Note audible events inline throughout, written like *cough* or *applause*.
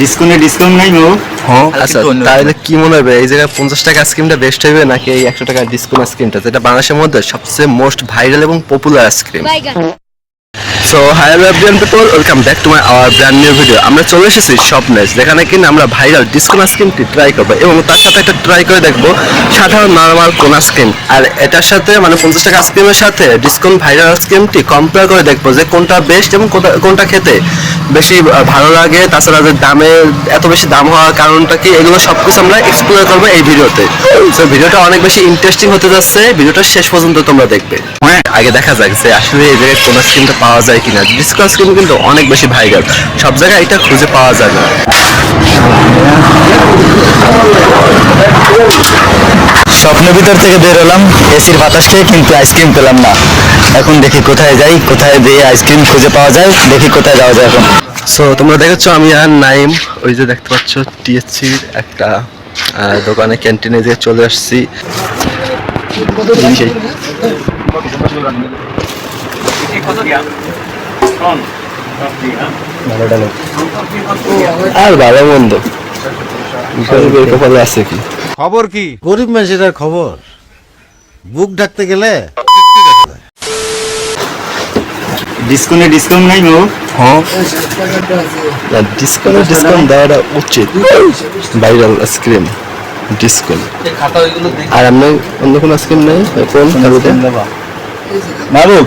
ডিসকাউন্টে ডিসকাউন্ট নাই বাবু। হ্যাঁ আচ্ছা তাহলে কি মনে হবে এই জায়গায় পঞ্চাশ টাকা আইসক্রিমটা বেস্ট হবে নাকি এই একশো টাকা ডিসকাউন্ট আইসক্রিমটা? যেটা বাংলাদেশের মধ্যে সবচেয়ে মোস্ট ভাইরাল এবং popular ice cream. So hi brand people welcome back to my our brand new video আমরা চলে এসেছি স্বপ্নেস যেখানে কিনা আমরা ভাইরাল ডিসকোন আইসক্রিমটি ট্রাই করব এবং তার সাথে একটা ট্রাই করে দেখব সাধারণ নর্মাল কোন আইসক্রিম আর এটার সাথে মানে পঞ্চাশ টাকা আইসক্রিমের সাথে ডিসকোন ভাইরাল আইসক্রিমটি কম্পেয়ার করে দেখব যে কোনটা বেস্ট এবং কোনটা- খেতে বেশি ভালো লাগে। তাছাড়া যে দামে এত বেশি দাম হওয়ার কারণটা কি এগুলো সব কিছু আমরা এক্সপ্লোর করব এই ভিডিওতে তো ভিডিওটা অনেক বেশি ইন্টারেস্টিং হতে যাচ্ছে। ভিডিওটা শেষ পর্যন্ত তোমরা দেখবে। আগে দেখা যাক যে আসলে এই জায়গায় কোন স্কিনটা পাওয়া যায় কিনা? ডিসকো স্কিন কিন্তু অনেক বেশি ভাইরাল সব জায়গায় এটা খুঁজে পাওয়া যায় না। স্বপ্নের ভিতর থেকে বের হলাম এসির বাতাস খেয়ে কিন্তু আইসক্রিম পেলাম না। এখন দেখি কোথায় যাই কোথায় দিয়ে আইসক্রিম খুঁজে পাওয়া যায় দেখি কোথায় যাওয়া যায় এখন। সো তোমরা দেখেছ আমি আর নাইম ওই যে দেখতে পাচ্ছ টিএসসির একটা দোকানে ক্যান্টিনে যে চলে আসছি। আর ভালো মন্দ। কপালে আছে কি? খবর কি? গরিব মানুষের খবর? বুক ডাকতে গেলে ডিসকাউন্টে ডিসকাউন্ট নাই হ্যাঁ। ডিসকাউন্ট ডিসকাউন্ট দেওয়াটা উচিত। ভাইরাল আইসক্রিম ডিসকাউন্ট আর আপনার অন্য কোনো আইসক্রিম নেই? কোন মারুক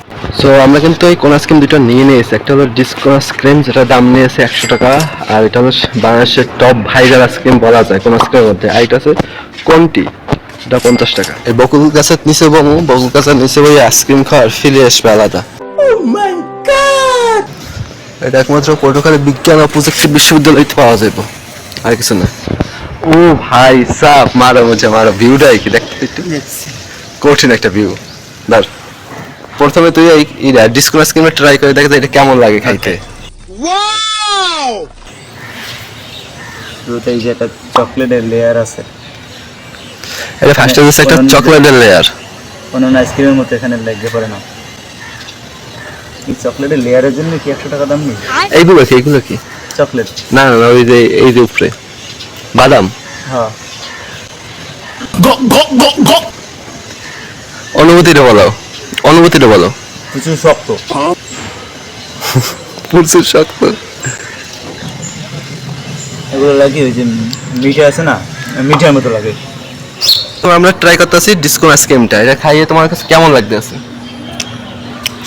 সো আমরা কিন্তু এই কোনা আইসক্রিম দুটো নিয়ে নিয়েছি। একটা হলো ডিসকো আইসক্রিম যেটা দাম নিয়েছে একশো টাকা আর এটা হলো বাংলাদেশের টপ ভাইরাল আইসক্রিম বলা যায় কোন আইসক্রিমের মধ্যে। আর এটা আছে কোনটি? এটা পঞ্চাশ টাকা। এই বকুল গাছের নিচে বমু বকুল গাছের নিচে ওই আইসক্রিম খাওয়ার ফিরে আসবে আলাদা। এটা একমাত্র পটুখালী বিজ্ঞান ও প্রযুক্তি বিশ্ববিদ্যালয়তে পাওয়া যাবে। আর কিছু না। ও ভাই সাপ মারো মুঝে মারো। ভিউটাই কি দেখতে একটু কঠিন একটা ভিউ দাঁড়। প্রথমে তুই এই ডিসকো আইসক্রিমটা ট্রাই করে দেখ এটা কেমন লাগে খাইতে। যে একটা চকলেটের লেয়ার আছে। এটা ফার্স্ট হচ্ছে একটা চকলেটের লেয়ার অন্যান্য আইসক্রিমের মতো এখানে লেগে পড়ে না। এই চকলেটের লেয়ারের জন্য কি একশো টাকা দাম নেই? এইগুলো কি এইগুলো কি? চকলেট। না না না, ওই যে এই যে উপরে। বাদাম। হ্যাঁ। অনুভূতিটা বলো। অনুভূতিটা বলো। প্রচুর শক্ত। *laughs* প্রচুর শক্ত। এগুলো লাগে ওই যে মিঠা আছে না মিঠার মতো লাগে। তো আমরা ট্রাই করতেছি ডিসকো আইসক্রিমটা এটা খাইয়ে তোমার কাছে কেমন লাগতেছে?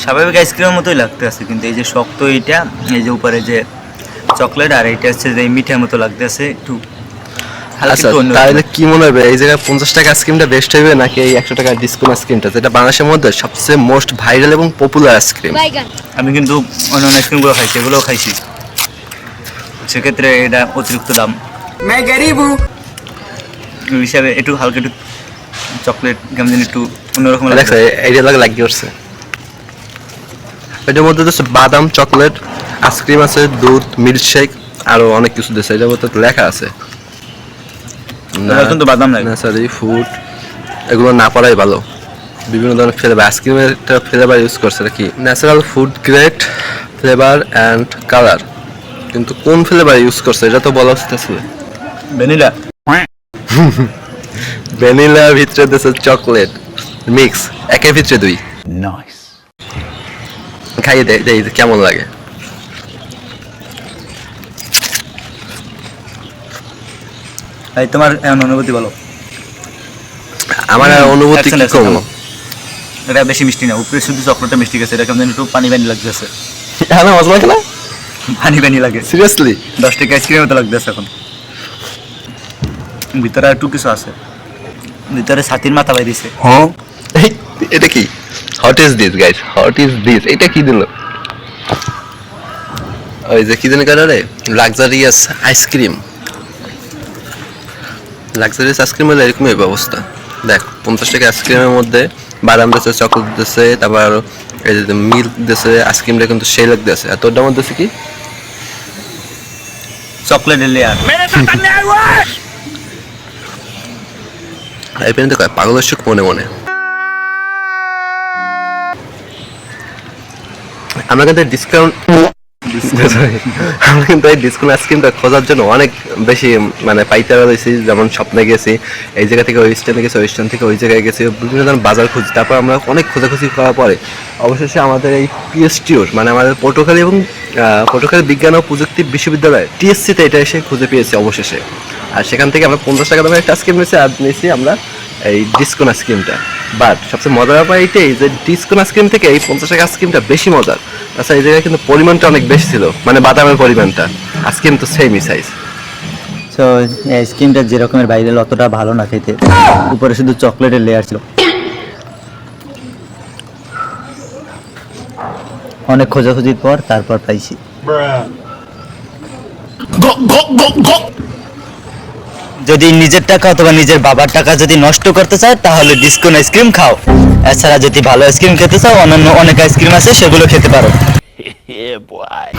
স্বাভাবিক আইসক্রিমের মতোই লাগতে আছে কিন্তু এই যে শক্ত এইটা এই যে উপরে যে চকলেট আর এইটা হচ্ছে যে মিঠার মতো লাগতেছে একটু হালকা আচ্ছা একটু তাহলে কি মনে হবে? এই জায়গায় পঞ্চাশ টাকা আইসক্রিমটা বেস্ট হবে নাকি এই একশো টাকা আইসক্রিমটা যেটা বাংলাদেশের মধ্যে সবচেয়ে মোস্ট ভাইরাল এবং পপুলার আইসক্রিম? আমি কিন্তু অন্য অন্য আইসক্রিমগুলো খাইছি এগুলোও খাইছি। সেক্ষেত্রে এটা অতিরিক্ত দাম। হিসাবে একটু হালকা একটু চকলেট কেমন একটু অন্যরকম লাগছে এইটা লাগে লাগিয়ে উঠছে। এটার মধ্যে হচ্ছে বাদাম চকলেট আইসক্রিম আছে দুধ মিল্কশেক আরও অনেক কিছু দিচ্ছে এটার মধ্যে লেখা আছে। এবার কিন্তু বাদাম লাগে ন্যাচারালি ফুড এগুলো না পড়াই ভালো। বিভিন্ন ধরনের ফ্লেভার আইসক্রিমের একটা ফ্লেভার ইউজ করছে কি natural food grade flavour and colour কিন্তু কোন ফ্লেভার ইউজ করছে এটা তো বলা উচিত ছিল ভ্যানিলা। *laughs* ভ্যানিলার ভিতরে দিচ্ছে চকলেট মিক্স একের ভিতরে দুই। খাইয়ে দেয় দেয় কেমন লাগে? এই তোমার অনুভূতি বলো। আমার অনুভূতি কি কম এটা বেশি মিষ্টি না উপরে শুধু চকলেটটা মিষ্টি গেছে এটা কেমন যেন একটু পানি পানি লাগতেছে। হ্যাঁ মজা লাগে না? পানি পানি লাগে। সিরিয়াসলি দশ টাকা আইসক্রিমের মতো লাগতেছে এখন। ভিতরে একটু কিছু আছে। ভিতরে ছাতির মাথা বাইরেছে হ্যাঁ? এটা কি? What is this guys what is this এটা কি দিল? ওই যে কি জানি কালারে লাক্সারিয়াস আইসক্রিম লাক্সারিয়াস আইসক্রিম হলে এরকমই ব্যবস্থা দেখ পঞ্চাশ টাকা আইসক্রিমের মধ্যে বাদাম দিচ্ছে চকলেট দিচ্ছে তারপর আরও এই যে মিল্ক দিচ্ছে আইসক্রিমটা কিন্তু সেই লাগতেছে আর তোরটার মধ্যে আছে কি? চকলেটের লেয়ার এই পেন তো কয় পাগলের সুখ মনে মনে। আমরা কিন্তু ডিসকাউন্ট *laughs* আমরা কিন্তু এই আইসক্রিমটা খোঁজার জন্য অনেক বেশি মানে পাইতে রয়েছি যেমন স্বপ্নে গেছি, এই জায়গা থেকে ওই স্ট্যান্ডে গেছি, ওই স্ট্যান্ড থেকে ওই জায়গায় গেছি, বিভিন্ন ধরনের বাজার খুঁজি। তারপর আমরা অনেক খোঁজাখুঁজি করার পরে অবশেষে আমাদের এই পিএসটিওর মানে আমাদের পটুখালী এবং পটুখালী বিজ্ঞান ও প্রযুক্তি বিশ্ববিদ্যালয় টিএসসিতে এটা এসে খুঁজে পেয়েছি অবশেষে। আর সেখান থেকে আমরা পঞ্চাশ টাকা দামের একটা আইসক্রিম নিয়েছি, আর নিয়েছি আমরা এই ডিসকোন আইসক্রিমটা বাট সবচেয়ে মজার ব্যাপার এইটাই যে ডিসকোন আইসক্রিম থেকে এই পঞ্চাশ টাকা আইসক্রিমটা বেশি মজার। তাছাড়া এই জায়গায় কিন্তু পরিমাণটা অনেক বেশি ছিল মানে বাদামের পরিমাণটা। আইসক্রিম তো সেমই সাইজ সো এই আইসক্রিমটা যেরকমের বাইরে অতটা ভালো না খেতে। উপরে শুধু চকলেটের লেয়ার ছিল। অনেক খোঁজাখুঁজির পর তারপর পাইছি। যদি নিজের টাকা অথবা নিজের বাবার টাকা যদি নষ্ট করতে চায়, তাহলে ডিসকাউন্ট আইসক্রিম খাও। এছাড়া যদি ভালো আইসক্রিম খেতে চাও, অন্যান্য অনেক আইসক্রিম আছে, সেগুলো খেতে পারো।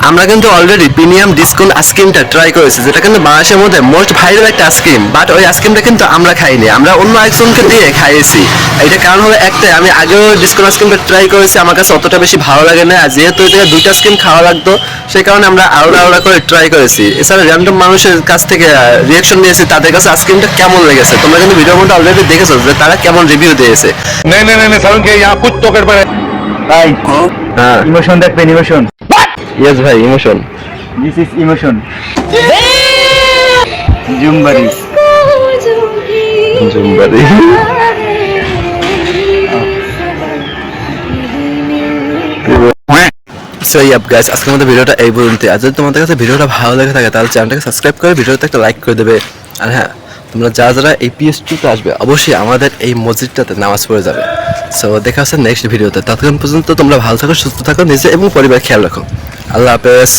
আমরা কিন্তু অলরেডি প্রিমিয়াম ডিসকাউন্ট আইসক্রিমটা ট্রাই করেছি যেটা কিন্তু বাংলাদেশের মধ্যে মোস্ট ভাইরাল একটা আইসক্রিম বাট ওই আইসক্রিমটা কিন্তু আমরা খাইনি। আমরা অন্য একজনকে দিয়ে খাইয়েছি। এটা কারণ হলো একটাই আমি আগেও ডিসকাউন্ট আইসক্রিমটা ট্রাই করেছি আমার কাছে অতটা বেশি ভালো লাগে না আর যেহেতু এটা দুইটা আইসক্রিম খাওয়া লাগতো সেই কারণে আমরা আলাদা আলাদা করে ট্রাই করেছি। এছাড়া র্যান্ডম মানুষের কাছ থেকে রিয়াকশন নিয়েছে তাদের কাছে আইসক্রিমটা কেমন লেগেছে? তোমরা কিন্তু ভিডিও মধ্যে অলরেডি দেখেছ যে তারা কেমন রিভিউ দিয়েছে। না না না না কারণ কে ইয়া কুছ তো করবে ভাই হ্যাঁ। ইমোশন দেখবেন ইমোশন ইয়েস ভাই ইমোশন দিস ইজ ইমোশন জুমবারি জুমবারি সো ইয়াপ গাইস আজকের মধ্যে ভিডিওটা এই পর্যন্ত আর যদি তোমাদের কাছে ভিডিওটা ভালো লেগে থাকে তাহলে চ্যানেলটাকে সাবস্ক্রাইব করে ভিডিওতে একটা লাইক করে দেবে। আর হ্যাঁ তোমরা যারা যারা এই পিএস টুতে আসবে, অবশ্যই আমাদের এই মসজিদটাতে নামাজ পড়ে যাবে। সো দেখা হচ্ছে নেক্সট ভিডিওতে ততক্ষণ পর্যন্ত তোমরা ভালো থাকো, সুস্থ থাকো, নিজে এবং পরিবার খেয়াল রাখো। আল্লাহ হাফেজ।